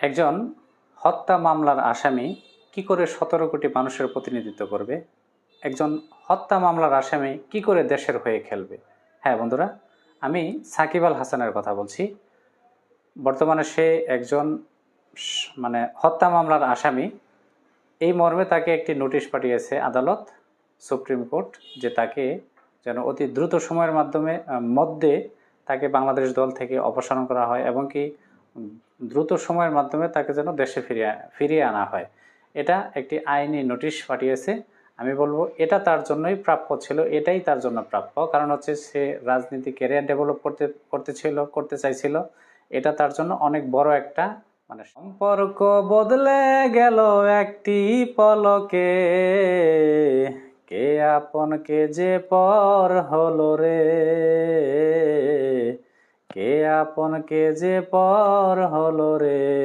একজন হত্যা মামলার আসামি কি করে সতেরো কোটি মানুষের প্রতিনিধিত্ব করবে? একজন হত্যা মামলার আসামি কি করে দেশের হয়ে খেলবে? হ্যাঁ বন্ধুরা, আমি সাকিব আল হাসানের কথা বলছি। বর্তমানে সে একজন মানে হত্যা মামলার আসামি। এই মর্মে তাকে একটি নোটিশ পাঠিয়েছে আদালত, সুপ্রিম কোর্ট, যে তাকে যেন অতি দ্রুত সময়ের মাধ্যমে মধ্যে তাকে বাংলাদেশ দল থেকে অপসারণ করা হয় এবং কি দ্রুত সময়ের মাধ্যমে তাকে যেন দেশে ফিরিয়ে ফিরিয়ে আনা হয়। এটা একটি আইনি নোটিশ পাঠিয়েছে। আমি বলব, এটা তার জন্যই প্রাপ্য ছিল, এটাই তার জন্য প্রাপ্য। কারণ হচ্ছে, সে রাজনীতি ক্যারিয়ার ডেভেলপ করতে করতেছিল করতে চাইছিল। এটা তার জন্য অনেক বড় একটা মানে সম্পর্ক বদলে গেল একটি পলকে। কে আপন কে যে পর হলো রে? কে আপন কে যে পর হলো রে?